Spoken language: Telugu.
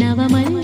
నవమల్